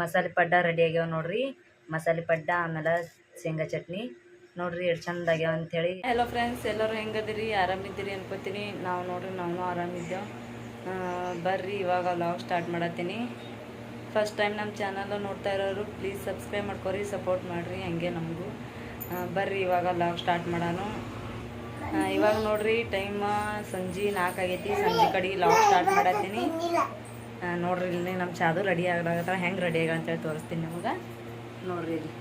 ಮಸಾಲೆ ಪಡ್ಡ ರೆಡಿ ಆಗ್ಯಾವ ನೋಡ್ರಿ. ಮಸಾಲೆ ಪಡ್ಡ, ಆಮೇಲೆ ಶೇಂಗಾ ಚಟ್ನಿ. ನೋಡ್ರಿ ಎಷ್ಟು ಚಂದ ಆಗ್ಯಾವ ಅಂಥೇಳಿ ಹಲೋ ಫ್ರೆಂಡ್ಸ್ ಎಲ್ಲರೂ ಹೆಂಗದಿರಿ? ಆರಾಮಿದ್ದೀರಿ ಅನ್ಕೋತೀನಿ. ನಾವು ನೋಡ್ರಿ ನಾವು ಆರಾಮಿದ್ದೇವೆ ಬರ್ರಿ, ಇವಾಗ ಲಾಗ್ ಸ್ಟಾರ್ಟ್ ಮಾಡತ್ತೀನಿ. ಫಸ್ಟ್ ಟೈಮ್ ನಮ್ಮ ಚಾನಲ್ ನೋಡ್ತಾ ಇರೋರು ಪ್ಲೀಸ್ ಸಬ್ಸ್ಕ್ರೈಬ್ ಮಾಡ್ಕೊರಿ ಸಪೋರ್ಟ್ ಮಾಡಿರಿ, ಹಂಗೆ ನಮಗೂ. ಬರ್ರಿ, ಇವಾಗ ಲಾಗ್ ಸ್ಟಾರ್ಟ್ ಮಾಡೋಣ ಇವಾಗ ನೋಡ್ರಿ ಟೈಮ್ ಸಂಜೆ ನಾಲ್ಕು ಆಗೈತಿ. ಸಂಜೆ ಕಡೆ ಲಾಗ್ ಸ್ಟಾರ್ಟ್ ಮಾಡತ್ತೀನಿ. ನೋಡ್ರಿ, ಇಲ್ಲಿ ನಮ್ಮ ಚಾದು ರೆಡಿ ಆಗಲಾಗತ್ತ ಹೆಂಗೆ ರೆಡಿ ಆಗ ಅಂತೇಳಿ ತೋರಿಸ್ತೀನಿ ನಿಮಗೆ. ನೋಡ್ರಿ ಇಲ್ಲಿ.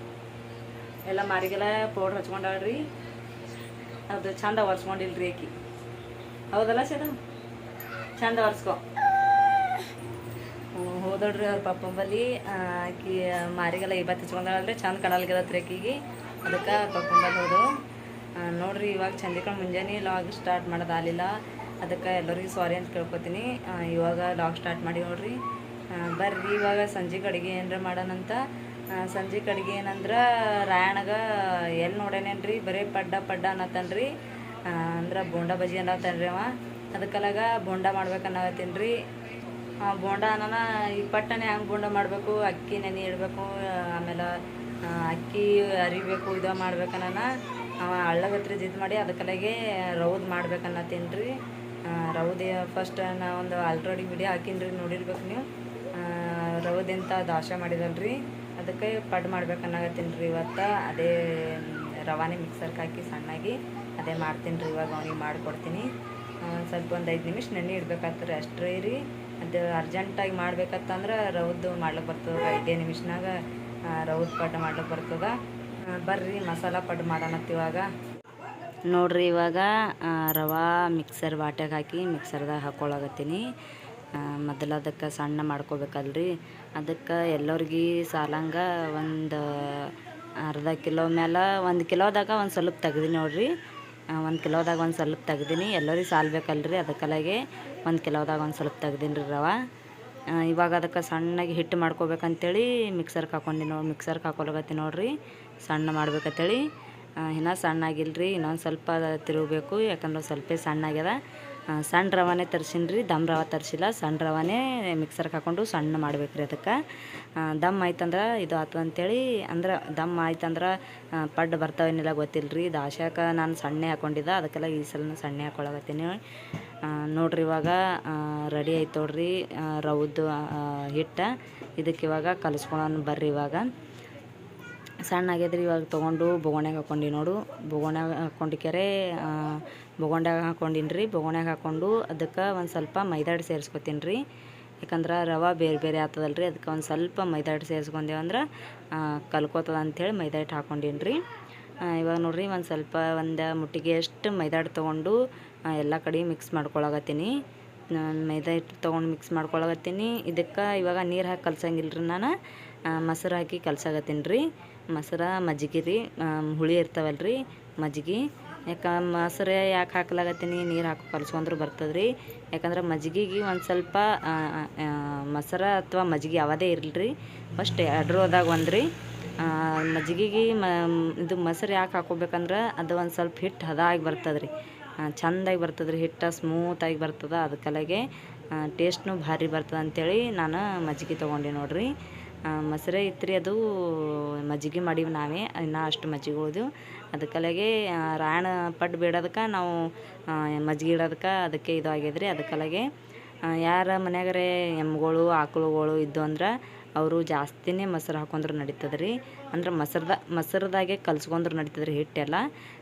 ಎಲ್ಲ ಮಾರಿಗೆಲ್ಲ ಪೌಡ್ರ್ ಹಚ್ಕೊಂಡಾಳ್ರಿ. ಅದು ಚಂದ ಒರೆಸ್ಕೊಂಡಿಲ್ರಿ ಆಕಿ. ಹೌದಲ್ಲ ಸರ್ ಚಂದ ಒರೆಸ್ಕೊ. ಹೋದಳ್ರಿ ಅವ್ರ ಪಪ್ಪ ಬಲ್ಲಿ. ಆಕಿ ಮಾರಿಗೆಲ್ಲ ಇವತ್ತು ಹಚ್ಕೊಂಡಾಳ್ರಿ. ಚಂದ ಕಾಣಲ್ಗದತ್ರಿ ಆಕಿಗೆ. ಅದಕ್ಕೆ ಪಪ್ಪನ ಬಲ್ಲಿ ಹೋದಳು ನೋಡ್ರಿ ಇವಾಗ ಚಂದಿಕೊಂಡು ಮುಂಜಾನೆ ಲಾಗ್ ಸ್ಟಾರ್ಟ್ ಮಾಡೋದಾಗಲಿಲ್ಲ ಅದಕ್ಕೆ ಎಲ್ಲರಿಗೂ ಸಾರಿ ಅಂತ ಕೇಳ್ಕೊತೀನಿ. ಇವಾಗ ಲಾಗ್ ಸ್ಟಾರ್ಟ್ ಮಾಡಿ ನೋಡ್ರಿ. ಬರ್ರಿ, ಇವಾಗ ಸಂಜೆ ಕಡೆಗೆ ಏನರ ಮಾಡೋಣಂತ ಸಂಜೆ ಕಡೆಗೆ ಏನಂದ್ರೆ ರಾಯಣಗ ಎಲ್ಲಿ ನೋಡೇನೇನ್ರಿ? ಬರೀ ಪಡ್ಡ ಪಡ್ಡ ಅನ್ನತ್ತನ್ರಿ ಅಂದ್ರೆ ಬೋಂಡ ಬಜಿ ಅನ್ನತ್ತನ್ರಿ ಅವ. ಅದಕ್ಕಲಾಗ ಬೋಂಡ ಮಾಡ್ಬೇಕನ್ನತ್ತೀನಿ ಬೋಂಡ ಅನ್ನ ಈ ಪಟ್ಟನೆ ಹೆಂಗೆ ಬೋಂಡ ಮಾಡಬೇಕು? ಅಕ್ಕಿ ನೆನೆ ಇಡಬೇಕು, ಆಮೇಲೆ ಅಕ್ಕಿ ಅರಿಬೇಕು, ಇದು ಮಾಡ್ಬೇಕನ್ನ ಅವ ಜಿದ್ದು ಜಿದ್ ಮಾಡಿ ಅದಕ್ಕಲಾಗೆ ರೌದ್ ಮಾಡ್ಬೇಕನ್ನತ್ತೀನಿ ರೀ ರೌದಿ ಫಸ್ಟ್ ನಾ ಒಂದು ಆಲ್ರೆಡಿ ವಿಡಿಯೋ ಹಾಕಿನ್ರಿ, ನೋಡಿರ್ಬೇಕು ನೀವು. ರೌದಿಂತ ದಾಶ ಮಾಡಿದಲ್ರಿ. ಅದಕ್ಕೆ ಪಡ್ ಮಾಡ್ಬೇಕನ್ನಾಗತ್ತೀನಿ ರೀ ಇವತ್ತು. ಅದೇ ರವಾನೆ ಮಿಕ್ಸರ್ಗೆ ಹಾಕಿ ಸಣ್ಣಾಗಿ ಅದೇ ಮಾಡ್ತೀನಿ ರೀ ಇವಾಗ ಅವ್ನಿಗೆ ಮಾಡಿಕೊಡ್ತೀನಿ. ಸ್ವಲ್ಪ ಒಂದು ಐದು ನಿಮಿಷ ನೆನೆ ಇಡ್ಬೇಕಾಗ್ತದೆ ಅಷ್ಟೇ ರೀ. ಅದು ಅರ್ಜೆಂಟಾಗಿ ಮಾಡ್ಬೇಕತ್ತಂದ್ರೆ ರೌದು ಮಾಡ್ಲಿಕ್ಕೆ ಬರ್ತದೆ. ಐದೇ ನಿಮಿಷನಾಗ ರೌದ್ ಪಡ್ ಮಾಡ್ಲಿಕ್ಕೆ ಬರ್ತದೆ. ಬರ್ರಿ, ಮಸಾಲ ಪಡ್ ಮಾಡೋಣತ್ ಇವಾಗ. ನೋಡ್ರಿ, ಇವಾಗ ರವಾ ಮಿಕ್ಸರ್ ವಾಟ್ಯಾಗ ಹಾಕಿ ಮಿಕ್ಸರ್ದಾಗ ಹಾಕ್ಕೊಳಗತ್ತೀನಿ ಮೊದಲು ಅದಕ್ಕೆ ಸಣ್ಣ ಮಾಡ್ಕೋಬೇಕಲ್ರಿ. ಅದಕ್ಕೆ ಎಲ್ಲರಿಗೆ ಸಾಲಂಗ ಒಂದು, ಅರ್ಧ ಕಿಲೋ ಮೇಲೆ ಒಂದು ಕಿಲೋದಾಗ ಒಂದು ಸ್ವಲ್ಪ ತೆಗ್ದೀನಿ ನೋಡ್ರಿ. ಒಂದು ಕಿಲೋದಾಗ ಒಂದು ಸ್ವಲ್ಪ ತೆಗ್ದೀನಿ. ಎಲ್ಲರಿಗೆ ಸಾಲ್ಬೇಕಲ್ರಿ ಅದಕ್ಕಲಾಗೆ ಒಂದು ಕಿಲೋದಾಗ ಒಂದು ಸ್ವಲ್ಪ ತೆಗ್ದೀನಿ ರೀ ರವೆ ಇವಾಗ ಅದಕ್ಕೆ ಸಣ್ಣಗೆ ಹಿಟ್ಟು ಮಾಡ್ಕೋಬೇಕಂತೇಳಿ ಮಿಕ್ಸರ್ಗೆ ಹಾಕೊಂಡಿ ನೋಡಿ ಮಿಕ್ಸರ್ಗೆ ಹಾಕೊಳಗತ್ತೀನಿ ನೋಡ್ರಿ. ಸಣ್ಣ ಮಾಡ್ಬೇಕಂತೇಳಿ. ಇನ್ನೂ ರೀ ಇನ್ನೊಂದು ಸ್ವಲ್ಪ ತಿರುಗಬೇಕು, ಯಾಕಂದ್ರೆ ಸ್ವಲ್ಪ ಸಣ್ಣ ಆಗ್ಯದ ಸಣ್ಣ ರವಾನೆ ತರ್ಸಿನಿ ರೀ ದಮ್ ರವೆ ತರಿಸಿಲ್ಲ, ಸಣ್ಣ ರವಾನೆ ಮಿಕ್ಸರ್ಗೆ ಹಾಕೊಂಡು ಸಣ್ಣ ಮಾಡ್ಬೇಕು ರೀ ಅದಕ್ಕೆ ದಮ್ ಆಯ್ತಂದ್ರೆ ಇದು ಆತು ಅಂತೇಳಿ, ಅಂದ್ರೆ ದಮ್ ಆಯ್ತಂದ್ರೆ ಪಡ್ಡು ಬರ್ತಾವೇನಿಲ್ಲ ರೀ ಆಶಾಕ ನಾನು ಸಣ್ಣೆ ಹಾಕೊಂಡಿದ್ದೆ, ಅದಕ್ಕೆಲ್ಲ ಈ ಸಲ ಸಣ್ಣೆ ಹೇಳಿ ನೋಡ್ರಿ ಇವಾಗ ರೆಡಿ ಆಯ್ತು ನೋಡ್ರಿ ರವದ್ದು ಹಿಟ್ಟು ಇದಕ್ಕೆ ಇವಾಗ ಬರ್ರಿ ಇವಾಗ. ಸಣ್ಣ ಆಗ್ಯದ್ರಿ ಇವಾಗ ತೊಗೊಂಡು ಬೊಗೋಣ್ಯಾಗ ಹಾಕ್ಕೊಂಡು ನೋಡು. ಬೊಗೋಣ್ಯಾಗ ಹಾಕೊಂಡಿಕ್ಯಾರೆ ಬೊಗೊಂಡ್ಯಾಗ ಹಾಕ್ಕೊಂಡಿನಿ ರೀ ಬೊಗೋಣ್ಯಾಗ ಹಾಕೊಂಡು ಅದಕ್ಕೆ ಒಂದು ಸ್ವಲ್ಪ ಮೈದಾ ಹಿಟ್ಟು ಸೇರಿಸ್ಕೊತೀನಿ ರೀ ಯಾಕಂದ್ರೆ ರವೆ ಬೇರೆ ಬೇರೆ ಆಗ್ತದಲ್ಲ ರೀ ಅದಕ್ಕೆ ಒಂದು ಸ್ವಲ್ಪ ಮೈದಾ ಹಿಟ್ಟು ಸೇರಿಸ್ಕೊಂಡೇವು ಅಂದ್ರೆ ಕಲ್ಕೋತದ ಅಂಥೇಳಿ ಮೈದಾ ಹಿಟ್ಟು ಹಾಕೊಂಡಿನಿ ರೀ ಇವಾಗ ನೋಡ್ರಿ ಒಂದು ಸ್ವಲ್ಪ ಒಂದು ಮುಟ್ಟಿಗೆ ಎಷ್ಟು ಮೈದಾ ಹಿಟ್ಟು ತೊಗೊಂಡು ಎಲ್ಲ ಕಡೆ ಮಿಕ್ಸ್ ಮಾಡ್ಕೊಳಗತ್ತೀನಿ ನಾನು ಮೈದಾ ಹಿಟ್ಟು ತೊಗೊಂಡು ಮಿಕ್ಸ್ ಮಾಡ್ಕೊಳಗತ್ತೀನಿ ಇದಕ್ಕೆ ಇವಾಗ ನೀರು ಹಾಕಿ ಕಲ್ಸಂಗಿಲ್ಲ ರೀ ನಾನು ಮೊಸರು ಹಾಕಿ ಕಲ್ಸಾಗತ್ತೀನಿ ರೀ ಮೊಸರು ಮಜ್ಜಿಗೆ ರೀ ಹುಳಿ ಇರ್ತಾವಲ್ಲ ರೀ ಮಜ್ಜಿಗೆ. ಯಾಕೆ ಮೊಸರು ಯಾಕೆ ಹಾಕ್ಲಾಗತ್ತೀನಿ? ನೀರು ಹಾಕಿ ಕಲ್ಸ್ಕೊಂಡ್ರೆ ಬರ್ತದೆ ರೀ ಯಾಕಂದ್ರೆ ಮಜ್ಜಿಗೆಗೆ ಒಂದು ಸ್ವಲ್ಪ ಮೊಸರ ಅಥವಾ ಮಜ್ಜಿಗೆ ಯಾವುದೇ ಇರಲಿ ರೀ ಫಸ್ಟ್ ಎರಡರದಾಗ ಒಂದು ರೀ ಮಜ್ಜಿಗೆಗೆ ಮ, ಇದು ಮೊಸರು ಯಾಕೆ ಹಾಕೋಬೇಕಂದ್ರೆ ಅದು ಒಂದು ಸ್ವಲ್ಪ ಹಿಟ್ಟು ಹದ ಆಗಿ ಬರ್ತದೆ ರೀ ಚೆಂದಾಗಿ ಬರ್ತದೆ ರೀ ಹಿಟ್ಟು ಸ್ಮೂತಾಗಿ ಬರ್ತದೆ ಅದಕ್ಕಲಾಗೆ ಟೇಸ್ಟ್ನು ಭಾರಿ ಬರ್ತದೆ ಅಂಥೇಳಿ ನಾನು ಮಜ್ಜಿಗೆ ತೊಗೊಂಡೆ ನೋಡ್ರಿ. ಮೊಸರೇ ಇತ್ತು ರೀ ಅದು ಮಜ್ಜಿಗೆ ಮಾಡೀವಿ ನಾವೇ ಇನ್ನೂ ಅಷ್ಟು ಮಜ್ಜಿಗೆ ಉಳಿದು ಅದಕ್ಕಲಾಗೆ ರಾಯಣ ಪಡ್ಡು ಬಿಡೋದಕ್ಕೆ ನಾವು ಮಜ್ಜಿಗೆ ಇಡೋದಕ್ಕೆ ಅದಕ್ಕೆ ಇದು ಆಗ್ಯದ್ರಿ. ಅದಕ್ಕಲಾಗೆ ಆ, ಯಾರ ಮನೆಯಾಗರೆ ಎಮ್ಗಳು ಆಕಳುಗಳು ಇದ್ದು ಅಂದ್ರೆ ಅವರು ಜಾಸ್ತಿನೇ ಮೊಸರು ಹಾಕೊಂಡ್ರೆ ನಡೀತದೆ ರೀ ಅಂದ್ರೆ ಮೊಸರ್ದ ಮೊಸರದಾಗೆ ಕಲ್ಸ್ಕೊಂಡ್ರೆ ನಡೀತದೆ ರೀ ಹಿಟ್ಟೆಲ್ಲ.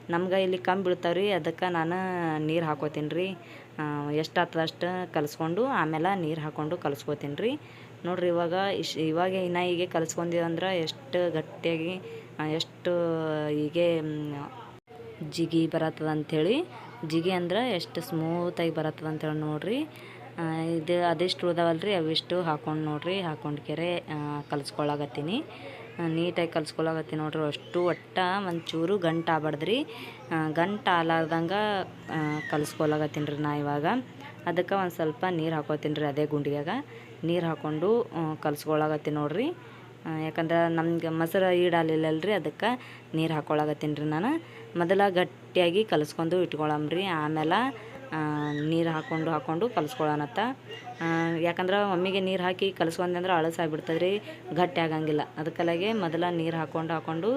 ನಮ್ಗೆ ಇಲ್ಲಿ ಕಮ್ಮಿ ಬೀಳ್ತಾವೆ ರೀ ಅದಕ್ಕೆ ನಾನು ನೀರು ಹಾಕೋತೀನಿ ರೀ ಎಷ್ಟು ಆಗ್ತದೆ ಅಷ್ಟು ಕಲಿಸ್ಕೊಂಡು ಆಮೇಲೆ ನೀರು ಹಾಕ್ಕೊಂಡು ಕಲಿಸ್ಕೋತೀನಿ ರೀ ನೋಡ್ರಿ, ಇವಾಗ ಇಶ್, ಇವಾಗ ಇನ್ನು ಹೀಗೆ ಕಲಿಸ್ಕೊಂಡಿದ್ರೆ ಎಷ್ಟು ಗಟ್ಟಿಯಾಗಿ ಎಷ್ಟು ಹೀಗೆ ಜಿಗಿ ಬರತ್ತದ ಅಂಥೇಳಿ. ಜಿಗಿ ಅಂದ್ರೆ ಎಷ್ಟು ಸ್ಮೂತಾಗಿ ಬರತ್ತದ ಅಂತೇಳಿ ನೋಡ್ರಿ. ಇದು ಅದೆಷ್ಟು ಉಳ್ದಾವಲ್ಲ ರೀ ಅವಿಷ್ಟು ಹಾಕೊಂಡು ನೋಡ್ರಿ, ಹಾಕೊಂಡು ಕೆರೆ ಕಲಿಸ್ಕೊಳಗತ್ತೀನಿ ನೀಟಾಗಿ ಕಲಿಸ್ಕೊಳ್ಳಾಗತ್ತೀನಿ ನೋಡ್ರಿ, ಅಷ್ಟು ಒಟ್ಟ ಒಂಚೂರು ಗಂಟು ಆಗ್ಬಾರ್ದು ರೀ ಗಂಟು ಆಲಾರ್ದಂಗೆ ಕಲಿಸ್ಕೊಳಗತ್ತೀನಿ ರೀ ನಾ ಇವಾಗ. ಅದಕ್ಕೆ ಒಂದು ಸ್ವಲ್ಪ ನೀರು ಹಾಕೋತೀನಿ ರೀ ಅದೇ ಗುಂಡಿಯಾಗ. ನೀರು ಹಾಕ್ಕೊಂಡು ಕಲ್ಸ್ಕೊಳಕತ್ತೀನಿ ನೋಡ್ರಿ. ಯಾಕಂದ್ರೆ ನಮ್ಗೆ ಮೊಸರು ಈಡಾಲಿಲ್ಲಲ್ರಿ ಅದಕ್ಕೆ ನೀರು ಹಾಕ್ಕೊಳಕತ್ತೀನಿ ರೀ ನಾನು. ಮೊದಲ ಗಟ್ಟಿಯಾಗಿ ಕಲಿಸ್ಕೊಂಡು ರೀ ಆಮೇಲೆ ನೀರು ಹಾಕ್ಕೊಂಡು ಹಾಕ್ಕೊಂಡು ಕಲಸ್ಕೊಳ್ಳೋಣತ್ತ ಯಾಕಂದ್ರೆ ಮಮ್ಮಿಗೆ ನೀರು ಹಾಕಿ ಕಲಿಸ್ಕೊಂಡ್ರೆ ಅಳಸಾಗ್ಬಿಡ್ತದೆ ರೀ ಗಟ್ಟಿ ಆಗಂಗಿಲ್ಲ. ಅದಕ್ಕಲಾಗೆ ಮೊದಲ ನೀರು ಹಾಕ್ಕೊಂಡು ಹಾಕ್ಕೊಂಡು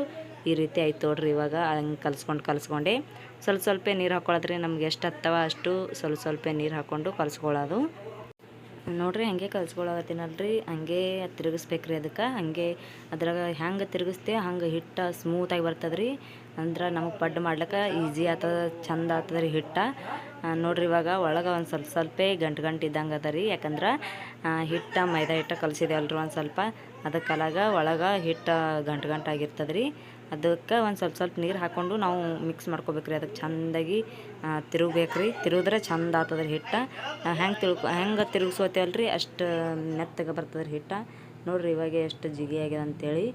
ಈ ರೀತಿ ಆಯ್ತು ನೋಡ್ರಿ ಇವಾಗ, ಹಂಗೆ ಕಲಿಸ್ಕೊಂಡು ಕಲಿಸ್ಕೊಂಡೆ. ಸ್ವಲ್ಪ ಸ್ವಲ್ಪ ನೀರು ಹಾಕ್ಕೊಳ್ಳೋದ್ರಿ ನಮ್ಗೆ ಎಷ್ಟು ಹತ್ತವ ಅಷ್ಟು ಸ್ವಲ್ಪ ಸ್ವಲ್ಪ ನೀರು ಹಾಕ್ಕೊಂಡು ಕಲಿಸ್ಕೊಳ್ಳೋದು ನೋಡ್ರಿ, ಹಂಗೆ ಕಲ್ಸ್ಕೊಳಕತ್ತೀನಲ್ರಿ ಹಂಗೆ ತಿರುಗಿಸ್ಬೇಕ್ರಿ ಅದಕ್ಕೆ. ಹಂಗೆ ಅದ್ರಾಗ ಹೆಂಗೆ ತಿರುಗಿಸ್ತೆ, ಹಂಗೆ ಹಿಟ್ಟು ಸ್ಮೂತಾಗಿ ಬರ್ತದ್ರಿ. ರೀ ಅಂದ್ರೆ ನಮಗೆ ಪಡ್ಡು ಮಾಡ್ಲಿಕ್ಕೆ ಈಸಿ ಆಗ್ತದ ಚಂದ ಆಗ್ತದೆ ರೀ ಹಿಟ್ಟು. ನೋಡ್ರಿ ಇವಾಗ ಒಳಗೆ ಒಂದು ಸ್ವಲ್ಪ ಸ್ವಲ್ಪೇ ಗಂಟು ಗಂಟು ಇದ್ದಂಗೆ ಅದ ರೀ. ಯಾಕಂದ್ರೆ ಹಿಟ್ಟ, ಮೈದಾ ಹಿಟ್ಟು ಕಲಿಸಿದೇವಲ್ರಿ ಒಂದು ಸ್ವಲ್ಪ. ಅದಕ್ಕಲಾಗ ಒಳಗೆ ಹಿಟ್ಟು ಗಂಟು ಗಂಟು ಆಗಿರ್ತದೆ ರೀ. ಅದಕ್ಕೆ ಒಂದು ಸ್ವಲ್ಪ ಸ್ವಲ್ಪ ನೀರು ಹಾಕ್ಕೊಂಡು ನಾವು ಮಿಕ್ಸ್ ಮಾಡ್ಕೋಬೇಕ್ರಿ. ಅದಕ್ಕೆ ಚಂದಾಗಿ ತಿರುಗ್ಬೇಕು ರೀ ತಿರುಗಿದ್ರೆ ಚಂದ ರೀ ಹಿಟ್ಟು. ಹೆಂಗೆ ತಿಳ್ಕೊ ಹೆಂಗೆ ತಿರುಗಿಸೋತೇವಲ್ರಿ? ಅಷ್ಟು ಮೆತ್ತಗೆ ಬರ್ತದೆ ರೀ ಹಿಟ್ಟು. ನೋಡ್ರಿ ಇವಾಗ ಎಷ್ಟು ಜಿಗಿ ಆಗ್ಯದ ಅಂತೇಳಿ.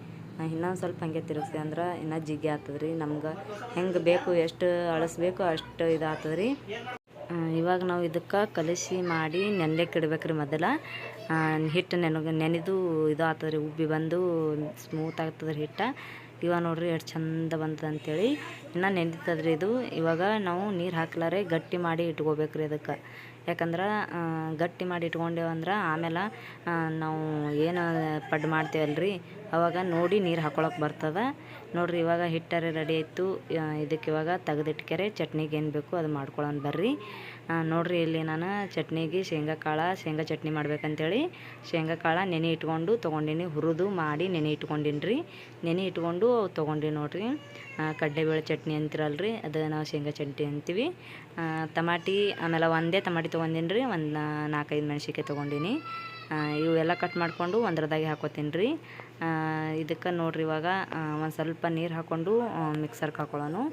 ಇನ್ನೊಂದು ಸ್ವಲ್ಪ ಹಂಗೆ ತಿರುಗಿಸಿ ಅಂದ್ರೆ ಇನ್ನೂ ಜಿಗಿ ಆಗ್ತದ್ರಿ ನಮ್ಗೆ. ಹೆಂಗೆ ಬೇಕು, ಎಷ್ಟು ಅಳಿಸ್ಬೇಕು ಅಷ್ಟು ಇದಾಗ್ತದ್ರಿ ಇವಾಗ ನಾವು ಇದಕ್ಕೆ ಕಲಸಿ ಮಾಡಿ ನೆನ್ಲಿಕ್ಕೆ ರೀ ಮೊದಲ. ಹಿಟ್ಟು ನೆನಗ ನೆನೆದು ಇದು ಆಗ್ತದೆ ರೀ ಉಬ್ಬಿ ಬಂದು ಸ್ಮೂತ್ ಆಗ್ತದೆ ರೀ ಹಿಟ್ಟು. ಇವಾಗ ನೋಡ್ರಿ ಎಷ್ಟು ಚಂದ ಬಂತದ ಅಂತೇಳಿ. ಇನ್ನು ರೀ ಇದು. ಇವಾಗ ನಾವು ನೀರು ಹಾಕ್ಲಾರೆ ಗಟ್ಟಿ ಮಾಡಿ ಇಟ್ಕೋಬೇಕು ರೀ ಅದಕ್ಕೆ. ಯಾಕಂದ್ರೆ ಗಟ್ಟಿ ಮಾಡಿ ಇಟ್ಕೊಂಡೇವಂದ್ರೆ ಆಮೇಲೆ ನಾವು ಏನು ಪಡ್ಡು ಮಾಡ್ತೇವಲ್ರಿ, ಅವಾಗ ನೋಡಿ ನೀರು ಹಾಕೊಳಕ್ಕೆ ಬರ್ತದ. ನೋಡ್ರಿ, ಇವಾಗ ಹಿಟ್ಟರೆ ರೆಡಿ ಆಯಿತು. ಇದಕ್ಕೆ ಇವಾಗ ತೆಗೆದಿಟ್ಕೆರೆ ಚಟ್ನಿಗೆ ಏನು ಬೇಕು ಅದು ಮಾಡ್ಕೊಳ್ಳೋಣ ಬರ್ರಿ. ನೋಡ್ರಿ, ಇಲ್ಲಿ ನಾನು ಚಟ್ನಿಗೆ ಶೇಂಗಾ ಕಾಳು, ಶೇಂಗಾ ಚಟ್ನಿ ಮಾಡ್ಬೇಕಂತೇಳಿ. ಶೇಂಗಾ ಕಾಳು ನೆನೆ ಇಟ್ಕೊಂಡು ತೊಗೊಂಡಿನಿ, ಹುರಿದು ಮಾಡಿ ನೆನೆ ಇಟ್ಕೊಂಡಿನಿ ರೀ ನೆನೆ ಇಟ್ಕೊಂಡು ತೊಗೊಂಡಿನಿ ನೋಡ್ರಿ. ಕಡ್ಲೆಬೇಳೆ ಚಟ್ನಿ ಅಂತಿರಲ್ರಿ, ಅದು ನಾವು ಶೇಂಗಾ ಚಟ್ನಿ ಅಂತೀವಿ. ತಮಾಟಿ, ಆಮೇಲೆ ಒಂದೇ ತಮಾಟಿ ತೊಗೊಂಡಿನಿ ರೀ ಒಂದು ನಾಲ್ಕೈದು ಮೆಣಸಿಕೆ ತೊಗೊಂಡಿನಿ. ಇವೆಲ್ಲ ಕಟ್ ಮಾಡಿಕೊಂಡು ಒಂದ್ರದಾಗೆ ಹಾಕೋತೀನಿ ರೀ. ಇದಕ್ಕೆ ನೋಡಿರಿ ಇವಾಗ ಒಂದು ಸ್ವಲ್ಪ ನೀರು ಹಾಕ್ಕೊಂಡು ಮಿಕ್ಸರ್ಗೆ ಹಾಕೊಳ್ಳೋನು.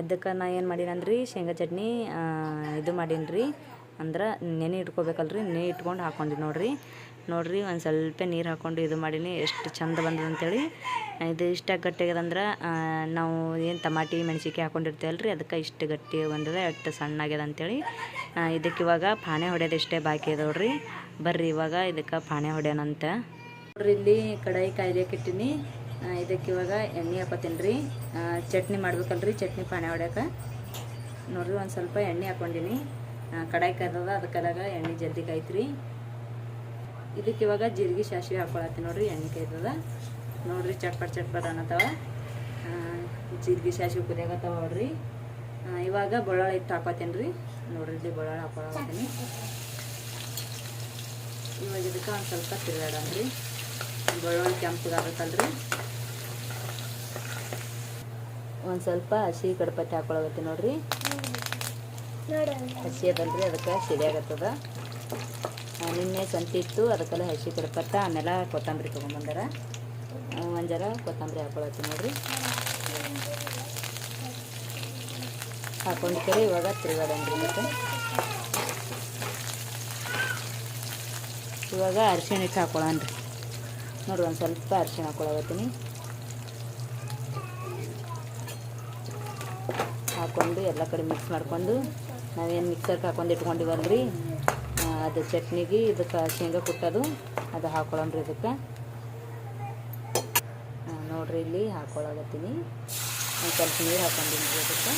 ಅದಕ್ಕೆ ನಾ ಏನು ಮಾಡೀನಂದ್ರಿ, ಶೇಂಗಾ ಚಟ್ನಿ ಇದು ಮಾಡೀನಿ ರೀ ಅಂದ್ರೆ ನೆನೆ ಇಟ್ಕೋಬೇಕಲ್ರಿ, ನೆನೆ ಇಟ್ಕೊಂಡು ಹಾಕ್ಕೊಂಡಿ ನೋಡಿರಿ. ನೋಡಿರಿ, ಒಂದು ಸ್ವಲ್ಪ ನೀರು ಹಾಕ್ಕೊಂಡು ಇದು ಮಾಡೀನಿ, ಎಷ್ಟು ಚಂದ ಬಂದದ ಅಂತೇಳಿ. ಇದು ಇಷ್ಟ ಗಟ್ಟಿ ಆಗ್ಯದಂದ್ರೆ ನಾವು ಏನು ಟಮಾಟಿ ಹಾಕ್ಕೊಂಡಿರ್ತೇವಲ್ಲ ರೀ ಅದಕ್ಕೆ ಇಷ್ಟು ಗಟ್ಟಿ ಬಂದದ, ಎಷ್ಟು ಸಣ್ಣ ಆಗ್ಯದ ಅಂತೇಳಿ. ಇದಕ್ಕೆ ಇವಾಗ ಪಾನೆ ಹೊಡೆಯೋದು ಇಷ್ಟೇ ಬಾಕಿ ನೋಡ್ರಿ ಬರ್ರಿ, ಇವಾಗ ಇದಕ್ಕೆ ಪಾಣೆ ಹೊಡ್ಯಾನಂತ. ನೋಡ್ರಿ, ಇಲ್ಲಿ ಕಡಾಯಿ ಕಾಯ್ಲಿಕ್ಕೆ ಇಟ್ಟಿನಿ ಇದಕ್ಕೆ ಇವಾಗ ಎಣ್ಣೆ ಹಾಕೋತೀನಿ ರೀ ಚಟ್ನಿ ಮಾಡ್ಬೇಕಲ್ರಿ, ಚಟ್ನಿ ಪಾಣೆ ಹೊಡ್ಯಾಕ. ನೋಡ್ರಿ, ಒಂದು ಸ್ವಲ್ಪ ಎಣ್ಣೆ ಹಾಕೊಂಡಿನಿ. ಕಡಾಯಿ ಕಾಯ್ದದ ಅದಕ್ಕೆದಾಗ ಎಣ್ಣೆ ಜಲ್ದಿ ಕಾಯ್ತ್ರಿ. ಇದಕ್ಕೆ ಇವಾಗ ಜೀರಿಗೆ ಸಾಸಿವೆ ಹಾಕೊಳತ್ತೀನಿ ನೋಡ್ರಿ, ಎಣ್ಣೆ ಕಾಯ್ದದ. ನೋಡ್ರಿ, ಚಟ್ಪಟ್ ಚಟ್ಪಟ್ ಅನ್ನತ್ತವ ಜೀರಿಗೆ ಸಾಸಿವೆ ಕುದಿಯಾಗತ್ತವ ನೋಡ್ರಿ. ಇವಾಗ ಬೆಳ್ಳುಳ್ಳಿ ಇಟ್ಟು ಹಾಕೋತೀನಿ ರೀ ನೋಡ್ರಿ, ಇಲ್ಲಿ ಬೊಳ್ಳಾಳ ಹಾಕೊಳತ್ತೀನಿ ಇವಾಗ ಇದಕ್ಕೆ ಒಂದು ಸ್ವಲ್ಪ ತಿರುಗಾಡನ್ರಿ ಬೆಳ್ಳುಳ್ಳಿ ಕೆಂಪಗಾಗತ್ತಲ್ರಿ ಒಂದು ಸ್ವಲ್ಪ ಹಸಿ ಕಡಪತ್ತಿ ಹಾಕೊಳಗತ್ತಿ ನೋಡ್ರಿ. ಹಸಿ ಅದಲ್ರಿ ಅದಕ್ಕೆ ಸಿಡಿಯಾಗತ್ತದ ಆಗತ್ತದ. ನಿನ್ನೆ ಸಂತಿ ಇತ್ತು ಅದಕ್ಕೆಲ್ಲ ಹಸಿ ಕಡಪತ್ತ ಆಮೇಲೆ ಕೊತ್ತಂಬರಿ ತೊಗೊಂಬಂದಾರ. ಒಂದು ಜರ ಕೊತ್ತಂಬರಿ ಹಾಕೊಳತ್ತಿ ನೋಡ್ರಿ. ಹಾಕೊಂಡಿಕರೆ ಇವಾಗ ತಿರುಗಾಡನ್ರಿ ಮತ್ತೆ. ಇವಾಗ ಅರಿಶಿಣ ಹಿಟ್ಟು ಹಾಕೊಳ್ಳೋಣ್ರಿ ನೋಡ್ರಿ, ಒಂದು ಸ್ವಲ್ಪ ಅರಿಶಿಣ ಹಾಕೊಳಗತ್ತೀನಿ ಹಾಕ್ಕೊಂಡು ಎಲ್ಲ ಕಡೆ ಮಿಕ್ಸ್ ಮಾಡ್ಕೊಂಡು, ನಾವೇನು ಮಿಕ್ಸರ್ಗೆ ಹಾಕೊಂಡು ಇಟ್ಕೊಂಡಿವಲ್ರಿ ಅದು ಚಟ್ನಿಗೆ ಇದಕ್ಕೆ ಶೇಂಗಾ ಕುಟ್ಟೋದು, ಅದು ಹಾಕೊಳ್ಳೋಣ್ರಿ ಇದಕ್ಕೆ. ನೋಡ್ರಿ, ಇಲ್ಲಿ ಹಾಕೊಳಗತ್ತೀನಿ ಒಂದು ಸ್ವಲ್ಪ ನೀರು ಹಾಕೊಂಡಿನಿ ಅದಕ್ಕೆ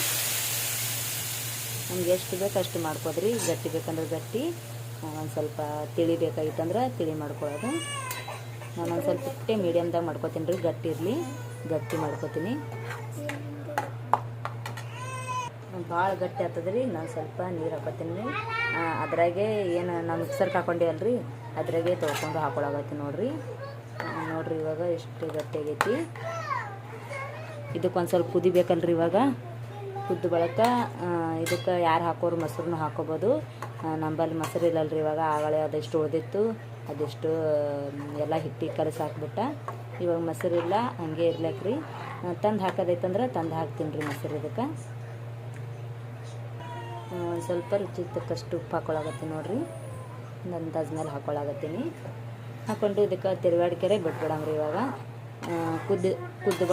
ನಮ್ಗೆ ಎಷ್ಟು ಬೇಕು ಅಷ್ಟು ಮಾಡ್ಕೋದ್ರಿ, ಗಟ್ಟಿ ಬೇಕಂದ್ರೆ ಗಟ್ಟಿ. ಒಂದು ಸ್ವಲ್ಪ ತಿಳಿ ಬೇಕಾಗಿತ್ತಂದ್ರೆ ತಿಳಿ ಮಾಡ್ಕೊಳ್ಳೋದು. ನಾನು ಒಂದು ಸ್ವಲ್ಪ ಇಟ್ಟೆ ಮೀಡಿಯಮ್ದಾಗ ಮಾಡ್ಕೋತೀನಿ ರೀ, ಗಟ್ಟಿ ಇರಲಿ, ಗಟ್ಟಿ ಮಾಡ್ಕೋತೀನಿ. ಭಾಳ ಗಟ್ಟಿ ಆಗ್ತದೆ ರೀ, ನಾನು ಸ್ವಲ್ಪ ನೀರು ಹಾಕೋತೀನಿ ರೀ. ಅದ್ರಾಗೆ ಏನು ನಾನು ಮಿಕ್ಸರ್ಗೆ ಹಾಕೊಂಡೇವಲ್ರಿ, ಅದ್ರಾಗೆ ತೊಳ್ಕೊಂಡು ಹಾಕೊಳಗತ್ತೀನಿ ನೋಡಿರಿ. ನೋಡಿರಿ ಇವಾಗ ಎಷ್ಟು ಗಟ್ಟಿ ಆಗೈತಿ. ಇದಕ್ಕೆ ಒಂದು ಸ್ವಲ್ಪ ಕುದಿಬೇಕಲ್ರಿ ಇವಾಗ. ಕುದ್ದು ಬಳಕ ಇದಕ್ಕೆ ಯಾರು ಹಾಕೋರು ಮೊಸರು ಹಾಕೋಬೋದು. ನಂಬಲ್ಲಿ ಮೊಸರು ಇಲ್ಲಲ್ರಿ ಇವಾಗ ಆಗಳೇ ಅದೆಷ್ಟು ಉಳಿದಿತ್ತು, ಅದೆಷ್ಟು ಎಲ್ಲ ಹಿಟ್ಟಿಗೆ ಕಲಸಿ ಹಾಕ್ಬಿಟ್ಟ. ಇವಾಗ ಮೊಸರಿಲ್ಲ ಹಂಗೆ ಇರ್ಲಕ್ಕೆ ರೀ. ತಂದು ಹಾಕೋದೈತಂದ್ರೆ ತಂದು ಹಾಕ್ತೀನಿ ರೀ ಮೊಸರು ಇದಕ್ಕೆ. ಸ್ವಲ್ಪ ರುಚಿ ತಕ್ಕಷ್ಟು ಉಪ್ಪು ಹಾಕೊಳಗತ್ತೀನಿ ನೋಡಿರಿ. ಒಂದು ಅಂದಾಜ್ ಮೇಲೆ ಹಾಕೊಳಗತ್ತೀನಿ ಹಾಕ್ಕೊಂಡು ಇದಕ್ಕೆ ತಿರುಗಾಡಿಕೆರೆ ಬಿಟ್ಬಿಡಂಗ್ರಿ ಇವಾಗ. ಕುದ್ದು ಕುದ್ದು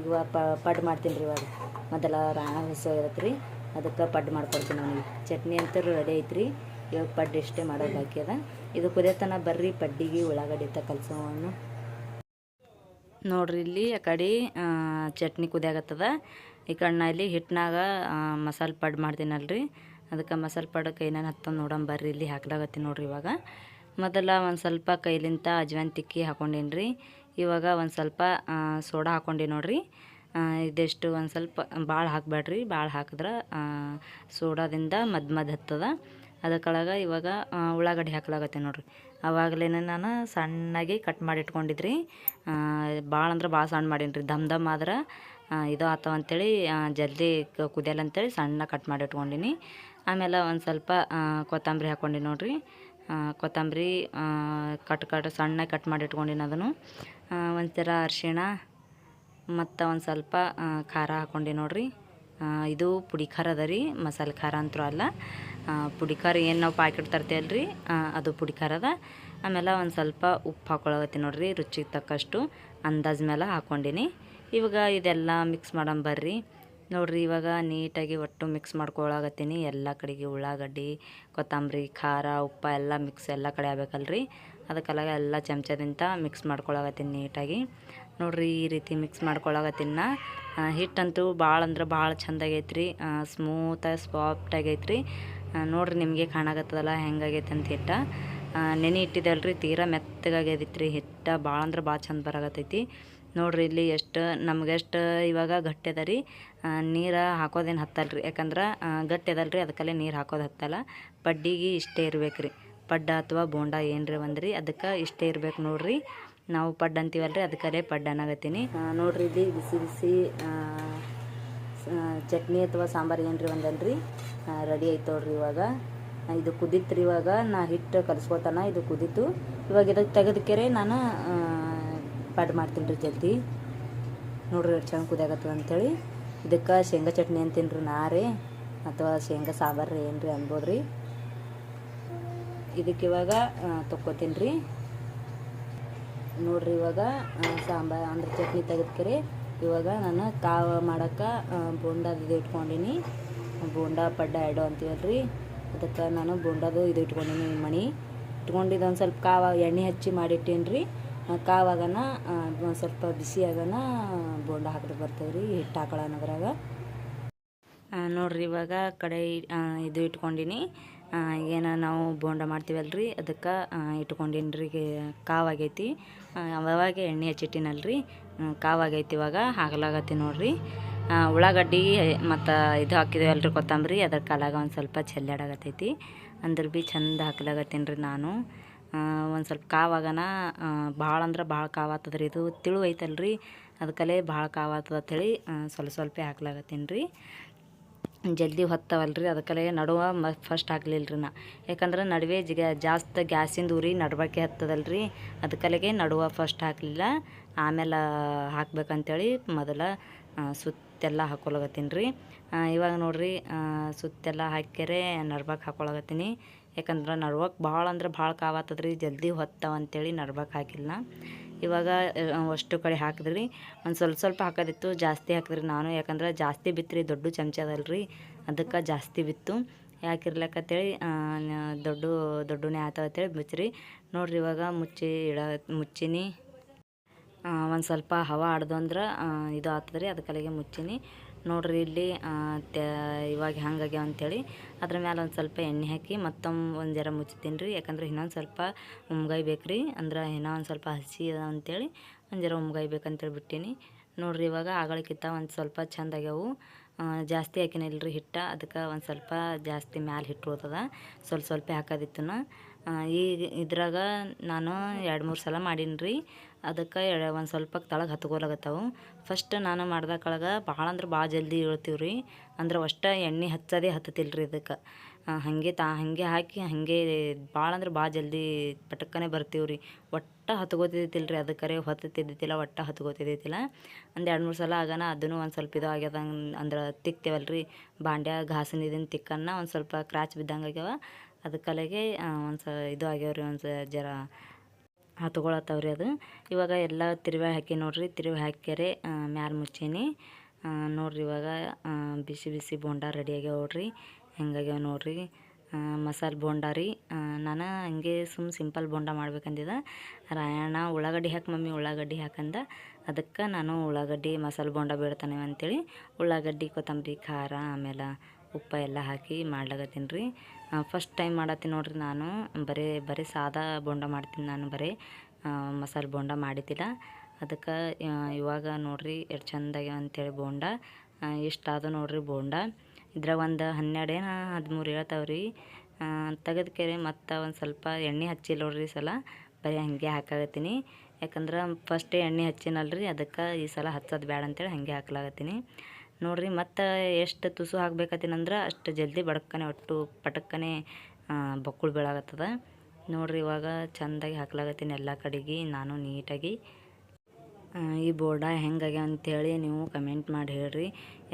ಇವಾಗ ಪಡ್ ಮಾಡ್ತೀನಿ ರೀ ಇವಾಗ. ಮೊದಲ ರಾಣ ಹೊಸ ರೀ. ಅದಕ್ಕೆ ಪಡ್ಡು ಮಾಡ್ಕೊಡ್ತೀನಿ ನಾನು. ಚಟ್ನಿ ಅಂತ ರೆಡಿ ಐತ್ರಿ. ಇವಾಗ ಪಡ್ಡು ಇಷ್ಟೇ ಮಾಡೋದು ಬಾಕಿ ಅದ. ಇದು ಕುದಿಯತನ ಬರ್ರಿ, ಪಡ್ಡಿಗೆ ಉಳ್ಳಾಗಡ್ಡಿ ತ ಕಲ್ಸೋವನ್ನು ನೋಡ್ರಿ ಇಲ್ಲಿ ಆ ಕಡೆ ಚಟ್ನಿ ಕುದಿಯಾಗತ್ತದ. ಈ ಕಣ್ಣ ಇಲ್ಲಿ ಹಿಟ್ಟಿನಾಗ ಮಸಾಲೆ ಪಡ್ ಮಾಡ್ತೀನಲ್ರಿ. ಅದಕ್ಕೆ ಮಸಾಲೆ ಪಡಕ್ಕೆ ಏನೇನು ಹತ್ತೊಂದು ನೋಡೋಣ ಬರ್ರಿ. ಇಲ್ಲಿ ಹಾಕ್ಲಾಗತ್ತೀನಿ ನೋಡ್ರಿ ಇವಾಗ. ಮೊದಲ ಒಂದು ಸ್ವಲ್ಪ ಕೈಲಿಂತ ಅಜ್ವಾನ್ ತಿಕ್ಕಿ ಹಾಕೊಂಡೇನಿ ಇವಾಗ ಒಂದು ಸ್ವಲ್ಪ ಸೋಡಾ ಹಾಕೊಂಡೆ ನೋಡ್ರಿ. ಇದೆಷ್ಟು ಒಂದು ಸ್ವಲ್ಪ ಭಾಳ ಹಾಕಬೇಡ್ರಿ ಭಾಳ ಹಾಕಿದ್ರೆ ಸೋಡಾದಿಂದ ಮದ್ ಮದ್ ಹತ್ತದ. ಅದಕ್ಕೊಳಗೆ ಇವಾಗ ಉಳ್ಳಾಗಡ್ಡಿ ಹಾಕ್ಲಾಗತ್ತೆ ನೋಡ್ರಿ. ಅವಾಗಲೇ ನಾನು ಸಣ್ಣಗೆ ಕಟ್ ಮಾಡಿ ಇಟ್ಕೊಂಡಿದ್ರಿ. ಭಾಳ ಅಂದ್ರೆ ಭಾಳ ಸಣ್ಣ ಮಾಡೀನಿ ದಮ್ ದಮ್ ಆದ್ರೆ ಇದು ಆತವ ಅಂಥೇಳಿ ಜಲ್ದಿ ಕುದಿಯಲ್ಲ ಅಂತೇಳಿ ಸಣ್ಣ ಕಟ್ ಮಾಡಿ ಇಟ್ಕೊಂಡಿನಿ. ಆಮೇಲೆ ಒಂದು ಸ್ವಲ್ಪ ಕೊತ್ತಂಬರಿ ನೋಡಿರಿ. ನೋಡ್ರಿ ಕೊತ್ತಂಬರಿ ಕಟ್ ಕಟ್ ಸಣ್ಣ ಕಟ್ ಮಾಡಿ ಇಟ್ಕೊಂಡಿನಿ ಅದನ್ನು. ಒಂಥರ ಥರ ಅರಿಶಿಣ ಮತ್ತು ಒಂದು ಸ್ವಲ್ಪ ಖಾರ ಹಾಕೊಂಡೆ ನೋಡ್ರಿ. ಇದು ಪುಡಿ ಖಾರ ಅದ ರೀ, ಮಸಾಲೆ ಖಾರ ಅಂತೂ ಅಲ್ಲ. ಪುಡಿ ಖಾರ ಏನು ನಾವು ಪ್ಯಾಕೆಟ್ ತರ್ತೇವಲ್ಲ ರೀ ಅದು ಪುಡಿ ಖಾರ ಅದ. ಆಮೇಲೆ ಒಂದು ಸ್ವಲ್ಪ ಉಪ್ಪು ಹಾಕೊಳಗತ್ತೀನಿ ನೋಡ್ರಿ, ರುಚಿಗೆ ತಕ್ಕಷ್ಟು ಅಂದಾಜ್ ಮೇಲೆ ಹಾಕ್ಕೊಂಡಿನಿ ಇವಾಗ ಇದೆಲ್ಲ ಮಿಕ್ಸ್ ಮಾಡೋಣ ಬರ್ರಿ. ನೋಡ್ರಿ ಇವಾಗ ನೀಟಾಗಿ ಒಟ್ಟು ಮಿಕ್ಸ್ ಮಾಡ್ಕೊಳಗತ್ತೀನಿ ಎಲ್ಲ ಕಡೆಗೆ ಉಳ್ಳಾಗಡ್ಡಿ ಕೊತ್ತಂಬರಿ ಖಾರ ಉಪ್ಪು ಎಲ್ಲ ಮಿಕ್ಸ್ ಎಲ್ಲ ಕಡೆ ಆಗ್ಬೇಕಲ್ರಿ. ಅದಕ್ಕೆಲ್ಲ ಎಲ್ಲ ಚಮಚದಿಂದ ಮಿಕ್ಸ್ ಮಾಡ್ಕೊಳಕತ್ತೀನಿ ನೀಟಾಗಿ. ನೋಡ್ರಿ ಈ ರೀತಿ ಮಿಕ್ಸ್ ಮಾಡ್ಕೊಳಗತ್ತೀನಿ ನಾ ಆ, ಹಿಟ್ಟಂತೂ ಭಾಳ ಅಂದ್ರೆ ಭಾಳ ಚಂದ ರೀ ಸ್ಮೂತಾಗಿ ಸಾಫ್ಟ್ ಆಗೈತ್ರಿ. ಆ, ನೋಡ್ರಿ ನಿಮಗೆ ಕಾಣಾಗತ್ತದಲ್ಲ ಹೆಂಗಾಗೈತೆ ಅಂತ ಹಿಟ್ಟ. ನೆನೆ ಇಟ್ಟಿದ್ದಲ್ರಿ ತೀರಾ ಮೆತ್ತಗಾಗೈತಿ ರೀ ಹಿಟ್ಟ. ಭಾಳ ಅಂದ್ರೆ ಭಾಳ ಚಂದ ಬರಾಕತ್ತೈತಿ. ನೋಡ್ರಿ ಇಲ್ಲಿ ಎಷ್ಟು ನಮ್ಗೆ ಎಷ್ಟು ಇವಾಗ ಗಟ್ಟಿ ಅದ ರೀ. ನೀರು ಹಾಕೋದೇನು ಹತ್ತಲ್ರಿ. ಯಾಕಂದ್ರೆ ಗಟ್ಟಿ ಅದಲ್ಲ ರೀ ಅದಕ್ಕಲ್ಲೇ ನೀರು ಹಾಕೋದು ಹತ್ತಲ್ಲ. ಪಡ್ಡಿಗೆ ಇಷ್ಟೇ ಇರ್ಬೇಕು ರೀ ಪಡ್ಡ ಅಥವಾ ಬೋಂಡ ಏನ್ರಿ ರೀ ಅದಕ್ಕೆ ಇಷ್ಟೇ ಇರಬೇಕು ನೋಡಿರಿ. ನಾವು ಪಡ್ಡ ಅಂತೀವಲ್ರಿ ಅದಕ್ಕಲ್ಲೇ ಪಡ್ಡ ಅನ್ನಗತ್ತೀನಿ ನೋಡ್ರಿ ಇಲ್ಲಿ ಬಿಸಿ ಬಿಸಿ ಚಟ್ನಿ ಅಥವಾ ಸಾಂಬಾರು ಏನ್ರಿ ರೀ ರೆಡಿ ಆಯ್ತು ನೋಡ್ರಿ ಇವಾಗ. ಇದು ಕುದಿತ್ರಿ ಇವಾಗ. ನಾ ಹಿಟ್ಟು ಕಲಿಸ್ಕೊತಾನ, ಇದು ಕುದೀತು. ಇವಾಗ ಇದಕ್ಕೆ ತೆಗೆದಕೆರೆ ನಾನು ಪಡ್ ಮಾಡ್ತೀನಿ ರೀ ಜಲ್ದಿ. ನೋಡ್ರಿ ಎಷ್ಟು ಚಂದ ಕುದಿಯಾಗತ್ತದ ಅಂತೇಳಿ. ಇದಕ್ಕೆ ಶೇಂಗಾ ಚಟ್ನಿ ಅಂತೀನಿ ರೀ ನಾ ರೀ. ಅಥವಾ ಶೇಂಗಾ ಸಾಂಬಾರು ರೀ ಏನು ರೀ ಅನ್ಬೋದು ರೀ ಇದಕ್ಕೆ ಇವಾಗ ತೊಕ್ಕೋತೀನಿ ರೀ ನೋಡ್ರಿ ಇವಾಗ ಸಾಂಬಾರು ಅಂದ್ರೆ ಚಟ್ನಿ ತೆಗೆದ್ಕೆರೆ. ಇವಾಗ ನಾನು ಕಾವ ಮಾಡೋಕ್ಕೆ ಬೋಂಡದ ಇದು ಇಟ್ಕೊಂಡಿನಿ. ಬೋಂಡ ಪಡ್ಡ ಎರಡು ಅಂತೀವಲ್ರಿ. ಅದಕ್ಕೆ ನಾನು ಬೋಂಡದು ಇದು ಇಟ್ಕೊಂಡಿನಿ ಮಣಿ. ಇಟ್ಕೊಂಡಿದ್ದು ಒಂದು ಸ್ವಲ್ಪ ಕಾವ ಎಣ್ಣೆ ಹಚ್ಚಿ ಮಾಡಿಟ್ಟೇನಿ ರೀ ಕಾವಾಗನ ಸ್ವಲ್ಪ ಬಿಸಿ ಬೋಂಡ ಹಾಕಿದ್ರೆ ಬರ್ತೇವೆ ರೀ ಹಿಟ್ಟು ಹಾಕೊಳ್ಳೋಣ ಅದ್ರಾಗ. ನೋಡ್ರಿ ಇವಾಗ ಕಡೆ ಇದು ಇಟ್ಕೊಂಡಿನಿ. ಏನು ನಾವು ಬೋಂಡ ಮಾಡ್ತೀವಲ್ರಿ, ಅದಕ್ಕೆ ಇಟ್ಕೊಂಡಿನಿ ರೀ ಕಾವಾಗೈತಿ ಅವಾಗ ಎಣ್ಣೆ ಹಚ್ಚಿಟ್ಟಿನಲ್ರಿ ಕಾವಾಗೈತಿ ಇವಾಗ, ಹಾಕ್ಲಾಗತ್ತಿ ನೋಡ್ರಿ. ಉಳ್ಳಾಗಡ್ಡಿ, ಮತ್ತು ಇದು ಹಾಕಿದೇವಲ್ರಿ ಕೊತ್ತಂಬರಿ, ಅದ್ರ ಕಾಲಾಗ ಒಂದು ಸ್ವಲ್ಪ ಚೆಲ್ಲಾಡಾಗತ್ತೈತಿ ಅಂದ್ರೆ ಭೀ ಚಂದ ಹಾಕ್ಲಾಗತ್ತೀನಿ ರೀ ನಾನು. ಒಂದು ಸ್ವಲ್ಪ ಕಾವಾಗನ ಭಾಳ ಅಂದ್ರೆ ಭಾಳ ಕಾವಾತದ ರೀ ಇದು ತಿಳು ಐತಲ್ರಿ. ಅದಕ್ಕಲ್ಲೇ ಭಾಳ ಕಾವಾತದ ಅಂತೇಳಿ ಸ್ವಲ್ಪ ಸ್ವಲ್ಪ ಹಾಕ್ಲಾಗತ್ತೀನಿ ರೀ ಜಲ್ದಿ ಹೊತ್ತವಲ್ರಿ. ಅದಕ್ಕಲ್ಲೇ ನಡುವ ಮ ಫಸ್ಟ್ ಹಾಕ್ಲಿಲ್ಲ ರೀ ನಾ. ಯಾಕಂದ್ರೆ ನಡುವೆ ಜಿಗ, ಜಾಸ್ತಿ ಗ್ಯಾಸಿಂದ ಉರಿ ನಡ್ಬಾಕೆ ರೀ ಅದಕ್ಕಲ್ಲಿಗೆ ನಡುವ ಫಸ್ಟ್ ಹಾಕಲಿಲ್ಲ. ಆಮೇಲೆ ಹಾಕ್ಬೇಕಂತೇಳಿ ಮೊದಲ ಸುತ್ತೆಲ್ಲ ಹಾಕೊಳಗತ್ತೀನಿ ರೀ ಇವಾಗ ನೋಡ್ರಿ ಸುತ್ತೆಲ್ಲ ಹಾಕ್ಯರೆ, ನರ್ಬಾಕ್ ಹಾಕೊಳಗತ್ತೀನಿ ಯಾಕಂದ್ರೆ ನರ್ವಾಕ್ ಭಾಳ ಅಂದ್ರೆ ಭಾಳ ಕಾವಾತದ್ರಿ ಜಲ್ದಿ ಹೊತ್ತವ ಅಂತೇಳಿ ನರ್ಬಾಕ್ ಹಾಕಿಲ್ಲ. ಇವಾಗ ಅಷ್ಟು ಕಡೆ ಹಾಕಿದ್ರಿ. ಒಂದು ಸ್ವಲ್ಪ ಸ್ವಲ್ಪ ಹಾಕೋದಿತ್ತು, ಜಾಸ್ತಿ ಹಾಕಿದ್ರಿ ನಾನು. ಯಾಕಂದ್ರೆ ಜಾಸ್ತಿ ಬಿತ್ತು ದೊಡ್ಡ ಚಮಚ ಅದಲ್ರಿ. ಅದಕ್ಕೆ ಜಾಸ್ತಿ ಬಿತ್ತು. ಯಾಕಿರ್ಲಕ್ಕಂತೇಳಿ ದೊಡ್ಡ, ದೊಡ್ಡನೇ ಅಂತೇಳಿ ಬಿಚ್ಚಿರಿ ನೋಡ್ರಿ ಇವಾಗ ಮುಚ್ಚಿ ಇಡ, ಮುಚ್ಚಿನಿ. ಒಂದು ಸ್ವಲ್ಪ ಹವಾ ಆಡ್ದು ಅಂದ್ರೆ ಇದು ಆಗ್ತದ್ರಿ ಅದಕ್ಕಲ್ಲಿಗೆ ಮುಚ್ಚಿನಿ. ನೋಡ್ರಿ ಇಲ್ಲಿ ಇವಾಗ ಹೆಂಗಾಗ್ಯಾವ ಅಂತೇಳಿ. ಅದ್ರ ಮ್ಯಾಲೆ ಒಂದು ಸ್ವಲ್ಪ ಎಣ್ಣೆ ಹಾಕಿ ಮತ್ತೊಮ್ಮೆ ಒಂದು ಜರ ಮುಚ್ತೀನಿ ರೀ. ಯಾಕಂದ್ರೆ ಇನ್ನೊಂದು ಸ್ವಲ್ಪ ಉಮ್ಗಾಯ್ಬೇಕು ರೀ ಅಂದ್ರೆ ಇನ್ನೂ ಒಂದು ಸ್ವಲ್ಪ ಹಸಿ ಅದ ಅಂಥೇಳಿ ಒಂದು ಜರ ಉಮ್ಗಾಯ್ಬೇಕಂತೇಳಿ ಬಿಟ್ಟೀನಿ. ನೋಡ್ರಿ ಇವಾಗ ಆಗಳಕ್ಕಿಂತ ಒಂದು ಸ್ವಲ್ಪ ಚಂದ ಆಗ್ಯಾವು. ಜಾಸ್ತಿ ಹಾಕಿನಿಲ್ರಿ ಹಿಟ್ಟು. ಅದಕ್ಕೆ ಒಂದು ಸ್ವಲ್ಪ ಜಾಸ್ತಿ ಮ್ಯಾಲೆ ಹಿಟ್ಟು ಉಳ್ತದ ಸ್ವಲ್ಪ ಸ್ವಲ್ಪ ಹಾಕೋದಿತ್ತು ಈ ಇದ್ರಾಗ ನಾನು ಎರಡು ಮೂರು ಸಲ ಮಾಡೀನಿ ರೀ ಅದಕ್ಕೆ ಒಂದು ಸ್ವಲ್ಪ ತಳಗೆ ಹತ್ಕೊಲಾಗತ್ತವು ಫಸ್ಟ್ ನಾನು ಮಾಡ್ದಕ್ಕೊಳಗ ಭಾಳ ಅಂದ್ರೆ ಭಾಳ ಜಲ್ದಿ ಇಳ್ತೀವಿ ರೀ ಅಂದ್ರೆ ಅಷ್ಟು ಎಣ್ಣೆ ಹಚ್ಚೋದೇ ಹತ್ತತಿಲ್ಲ ರೀ ಇದಕ್ಕೆ ಹಾಗೆ ತಾ ಹಾಗೆ ಹಾಕಿ ಹಾಗೆ ಭಾಳ ಅಂದ್ರೆ ಭಾಳ ಜಲ್ದಿ ಪಟಕ್ಕನೆ ಬರ್ತೀವಿ ರೀ ಒಟ್ಟು ಹತ್ಕೋತಿದ್ದಿಲ್ಲ ರೀ ಅದಕ್ಕರೆ ಹೊತ್ತಿದ್ದಿದ್ದಿಲ್ಲ ಒಟ್ಟು ಹತ್ಕೋತಿದ್ದಿಲ್ಲ ಒಂದು ಎರಡು ಮೂರು ಸಲ ಆಗನ ಅದನ್ನು ಒಂದು ಸ್ವಲ್ಪ ಇದು ಆಗ್ಯದ ಅಂದ್ರೆ ತಿಕ್ತೇವಲ್ಲ ರೀ ಬಾಂಡ್ಯ ಘಾಸಿನ ಇದನ್ನ ತಿಕ್ಕನ್ನ ಒಂದು ಸ್ವಲ್ಪ ಕ್ರಾಚ್ ಬಿದ್ದಂಗೆ ಆಗ್ಯಾವ. ಅದಕ್ಕಲೆಗೆ ಒಂದು ಸ ಇದು ಆಗ್ಯಾವ ರೀ ಒಂದು ಜರ ಹತ್ಕೊಳತ್ತವ್ರಿ ಅದು. ಇವಾಗ ಎಲ್ಲ ತಿರುವೆ ಹಾಕಿ ನೋಡ್ರಿ ತಿರುವೆ ಹಾಕ್ಯಾರೆ ಮ್ಯಾಲ ಮುಚ್ಚೀನಿ. ನೋಡ್ರಿ ಇವಾಗ ಬಿಸಿ ಬಿಸಿ ಬೋಂಡ ರೆಡಿ ಆಗ್ಯಾವ ನೋಡ್ರಿ. ಹೆಂಗಾಗ್ಯಾವ ನೋಡ್ರಿ. ಮಸಾಲೆ ಬೋಂಡ ರೀ. ನಾನು ಹಂಗೆ ಸುಮ್ ಸಿಂಪಲ್ ಬೋಂಡ ಮಾಡ್ಬೇಕಂದಿದ್ದೆ. ರಾಯಣ್ಣ ಉಳ್ಳಾಗಡ್ಡಿ ಹಾಕಿ, ಮಮ್ಮಿ ಉಳ್ಳಾಗಡ್ಡಿ ಹಾಕಂದ. ಅದಕ್ಕೆ ನಾನು ಉಳ್ಳಾಗಡ್ಡಿ ಮಸಾಲೆ ಬೋಂಡ ಬೇಡ್ತಾನೆ ಅಂತೇಳಿ. ಉಳ್ಳಾಗಡ್ಡಿ, ಕೊತ್ತಂಬರಿ, ಖಾರ ಆಮೇಲೆ ಉಪ್ಪು ಎಲ್ಲ ಹಾಕಿ ಮಾಡ್ಲಾಗತ್ತೀನಿ ರೀ. ಫಸ್ಟ್ ಟೈಮ್ ಮಾಡತ್ತೀನಿ ನೋಡ್ರಿ ನಾನು. ಬರೀ ಬರೀ ಸಾದಾ ಬೋಂಡ ಮಾಡ್ತೀನಿ ನಾನು ಬರೀ. ಮಸಾಲೆ ಬೋಂಡ ಮಾಡಿದ್ದಿಲ್ಲ. ಅದಕ್ಕೆ ಇವಾಗ ನೋಡ್ರಿ ಎಷ್ಟು ಚಂದಾಗ್ಯಾವ ಅಂತೇಳಿ ಬೋಂಡ. ಇಷ್ಟ ಆದ ನೋಡ್ರಿ ಬೋಂಡ. ಇದ್ರಾಗ ಒಂದು ಹನ್ನೆರಡೇನ ಹದಿಮೂರು ಹೇಳ್ತಾವೆ ರೀ. ತೆಗೆದ್ಕೆರೆ ಮತ್ತು ಒಂದು ಸ್ವಲ್ಪ ಎಣ್ಣೆ ಹಚ್ಚಿಲ್ಲ ನೋಡ್ರಿ ಈ ಸಲ. ಬರೀ ಹಾಗೆ ಹಾಕಾಗತ್ತೀನಿ ಯಾಕಂದ್ರೆ ಫಸ್ಟೇ ಎಣ್ಣೆ ಹಚ್ಚಿನಲ್ರಿ, ಅದಕ್ಕೆ ಈ ಸಲ ಹಚ್ಚೋದು ಬೇಡ ಅಂತೇಳಿ ಹಾಗೆ ಹಾಕ್ಲಾಗತ್ತೀನಿ ನೋಡ್ರಿ, ಮತ್ತು ಎಷ್ಟು ತುಸು ಹಾಕ್ಬೇಕತ್ತೀನಂದ್ರೆ ಅಷ್ಟು ಜಲ್ದಿ ಬಡಕ್ಕನೆ ಒಟ್ಟು ಪಟಕ್ಕನೆ ಬಕ್ಕುಳು ಬೀಳಾಗತ್ತದ ನೋಡಿರಿ, ಇವಾಗ ಚೆಂದಾಗಿ ಹಾಕ್ಲಾಗತ್ತೀನಿ ಎಲ್ಲ ಕಡೆಗೆ, ನಾನು ನೀಟಾಗಿ. ಈ ಬೋರ್ಡ ಹೆಂಗಾಗ ಅಂಥೇಳಿ ನೀವು ಕಮೆಂಟ್ ಮಾಡಿ ಹೇಳ್ರಿ.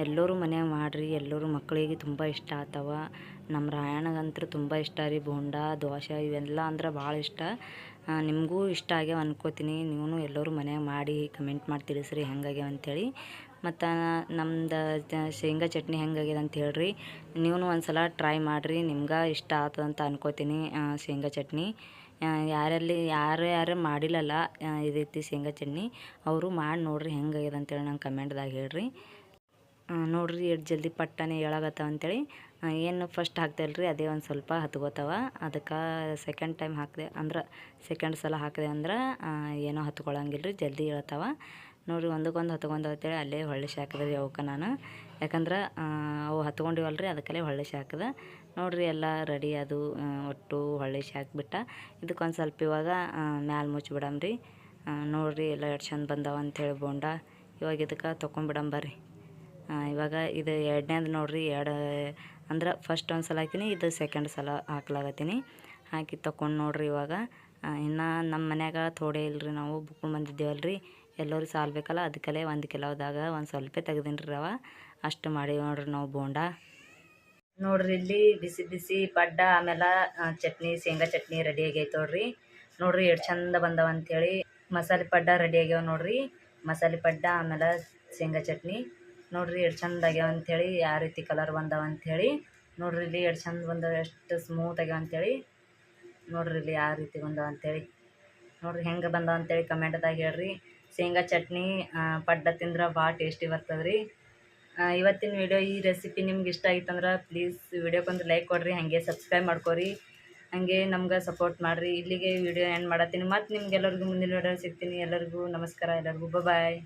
ಎಲ್ಲರೂ ಮನ್ಯಾಗ ಮಾಡಿರಿ, ಎಲ್ಲರೂ ಮಕ್ಕಳಿಗೆ ತುಂಬ ಇಷ್ಟ ಆತವ. ನಮ್ಮ ರಾಯಣ್ಣಗಂತೂ ತುಂಬ ಇಷ್ಟ ರೀ, ಬೋಂಡ, ದೋಸೆ ಇವೆಲ್ಲ ಅಂದ್ರೆ ಭಾಳ ಇಷ್ಟ. ನಿಮಗೂ ಇಷ್ಟ ಆಗ್ಯಾವ ಅನ್ಕೋತೀನಿ. ನೀವು ಎಲ್ಲರೂ ಮನ್ಯಾಗ ಮಾಡಿ, ಕಮೆಂಟ್ ಮಾಡಿ ತಿಳಿಸ್ರಿ ಹೆಂಗಾಗ್ಯಾವ ಅಂತೇಳಿ. ಮತ್ತು ನಮ್ದು ಶೇಂಗಾ ಚಟ್ನಿ ಹೆಂಗಾಗ್ಯದ ಅಂತ ಹೇಳ್ರಿ. ನೀವು ಒಂದ್ಸಲ ಟ್ರೈ ಮಾಡಿರಿ, ನಿಮ್ಗೆ ಇಷ್ಟ ಆಗ್ತದಂತ ಅನ್ಕೋತೀನಿ ಶೇಂಗಾ ಚಟ್ನಿ. ಯಾರಲ್ಲಿ, ಯಾರು ಯಾರು ಮಾಡಿಲ್ಲಲ್ಲ ಈ ರೀತಿ ಶೇಂಗಾ ಚಟ್ನಿ, ಅವರು ಮಾಡಿ ನೋಡ್ರಿ ಹೆಂಗಾಗ್ಯದ ಅಂತೇಳಿ ನಂಗೆ ಕಮೆಂಟ್ದಾಗ ಹೇಳ್ರಿ. ನೋಡಿರಿ ಎಷ್ಟು ಜಲ್ದಿ ಪಟ್ಟನೆ ಹೇಳಾಗತ್ತವ ಅಂತೇಳಿ. ಏನು ಫಸ್ಟ್ ಹಾಕ್ತೇಲ್ರಿ, ಅದೇ ಒಂದು ಸ್ವಲ್ಪ ಹತ್ಕೋತಾವ. ಅದಕ್ಕೆ ಸೆಕೆಂಡ್ ಟೈಮ್ ಹಾಕಿದೆ ಅಂದ್ರೆ ಸೆಕೆಂಡ್ ಸಲ ಹಾಕಿದೆ ಅಂದ್ರೆ ಏನೂ ಹತ್ಕೊಳಂಗಿಲ್ಲ ರೀ ಜಲ್ದಿ ಹೇಳ್ತಾವ ನೋಡ್ರಿ, ಒಂದಕ್ಕೊಂದು ಹತ್ಕೊಂಡು ಅಂತೇಳಿ ಅಲ್ಲೇ ಹೊಳ್ಳಿ ಶಾಕದ ರೀ ಅವಕ್ಕೆ ನಾನು. ಯಾಕಂದ್ರೆ ಅವು ಹತ್ಕೊಂಡಿವಲ್ಲ ರೀ ಅದಕ್ಕಲ್ಲೇ ಹೊಳ್ಳಿಸಿ ಹಾಕಿದೆ ನೋಡಿರಿ, ಎಲ್ಲ ರೆಡಿ ಅದು ಒಟ್ಟು ಹೊಳ್ಳಿಸಿ ಶಾಕ್ಬಿಟ್ಟ ಇದಕ್ಕೊಂದು ಸ್ವಲ್ಪ ಇವಾಗ ಮ್ಯಾಲೆ ಮುಚ್ಚಿಬಿಡಮ್ರಿ ನೋಡಿರಿ, ಎಲ್ಲ ಎಷ್ಟು ಚಂದ ಬಂದಾವ ಅಂಥೇಳಿ ಬೋಂಡ. ಇವಾಗ ಇದಕ್ಕೆ ತೊಗೊಂಬಿಡಮ್ ಬರ್ರಿ. ಇವಾಗ ಇದು ಎರಡನೇದು ನೋಡಿರಿ, ಎರಡು, ಅಂದ್ರೆ ಫಸ್ಟ್ ಒಂದು ಸಲ ಹಾಕಿನಿ, ಇದು ಸೆಕೆಂಡ್ ಸಲ ಹಾಕ್ಲಾಗತ್ತೀನಿ. ಹಾಕಿ ತೊಗೊಂಡು ನೋಡ್ರಿ ಇವಾಗ. ಇನ್ನು ನಮ್ಮ ಮನ್ಯಾಗ ಥೋಡೆ ಇಲ್ರಿ, ನಾವು ಬುಕ್ಕೊಂಡು ಬಂದಿದ್ದೇವಲ್ರಿ. ಎಲ್ಲರೂ ಸಾಲ್ಬೇಕಲ್ಲ ಅದಕ್ಕೆಲ್ಲೇ ಒಂದು ಕಿಲೋದಾಗ ಒಂದು ಸ್ವಲ್ಪ ತೆಗ್ದೀನಿ ರೀ ರವ. ಅಷ್ಟು ಮಾಡಿ ನೋಡ್ರಿ ನಾವು ಬೋಂಡ. ನೋಡ್ರಿ ಇಲ್ಲಿ ಬಿಸಿ ಬಿಸಿ ಪಡ್ಡ, ಆಮೇಲೆ ಚಟ್ನಿ, ಶೇಂಗಾ ಚಟ್ನಿ ರೆಡಿ ಆಗೈತೆ ನೋಡ್ರಿ. ನೋಡ್ರಿ ಎಷ್ಟು ಚಂದ ಬಂದವ ಅಂತೇಳಿ. ಮಸಾಲೆ ಪಡ್ಡ ರೆಡಿ ಆಗ್ಯಾವ ನೋಡ್ರಿ. ಮಸಾಲೆ ಪಡ್ಡ, ಆಮೇಲೆ ಶೇಂಗಾ ಚಟ್ನಿ. ನೋಡ್ರಿ ಎಷ್ಟು ಚಂದ ಆಗ್ಯಾವ ಅಂಥೇಳಿ ಯಾವ ರೀತಿ ಕಲರ್ ಬಂದವ ಅಂಥೇಳಿ ನೋಡ್ರಿ ಇಲ್ಲಿ ಎಷ್ಟು ಚಂದ ಬಂದವ, ಎಷ್ಟು ಸ್ಮೂತ್ ಆಗ್ಯಾವ ಅಂಥೇಳಿ ನೋಡ್ರಿ ಇಲ್ಲಿ ಯಾವ ರೀತಿ ಬಂದವ ಅಂಥೇಳಿ ನೋಡ್ರಿ ಹೆಂಗೆ ಬಂದವ ಅಂತೇಳಿ ಕಮೆಂಟ್ದಾಗ ಹೇಳ್ರಿ. ಶೇಂಗಾ ಚಟ್ನಿ ಪಡ್ಡ ತಿಂದ್ರೆ ಭಾಳ ಟೇಸ್ಟಿ ಬರ್ತದೆ ರೀ ಇವತ್ತಿನ ವಿಡಿಯೋ ಈ ರೆಸಿಪಿ ನಿಮ್ಗೆ ಇಷ್ಟ ಆಗಿತ್ತಂದ್ರೆ ಪ್ಲೀಸ್ ವಿಡಿಯೋಕ್ಕೊಂದು ಲೈಕ್ ಕೊಡ್ರಿ, ಹಾಗೆ ಸಬ್ಸ್ಕ್ರೈಬ್ ಮಾಡ್ಕೊರಿ. ಹಾಗೆ ನಮ್ಗೆ ಸಪೋರ್ಟ್ ಮಾಡಿರಿ. ಇಲ್ಲಿಗೆ ವಿಡಿಯೋ ಎಂಡ್ ಮಾಡತ್ತೀನಿ. ಮತ್ತು ನಿಮ್ಗೆಲ್ಲರಿಗೂ ಮುಂದಿನ ವೀಡಿಯೋ ಸಿಗ್ತೀನಿ. ಎಲ್ಲರಿಗೂ ನಮಸ್ಕಾರ, ಎಲ್ಲರಿಗೂ ಬಾಯ್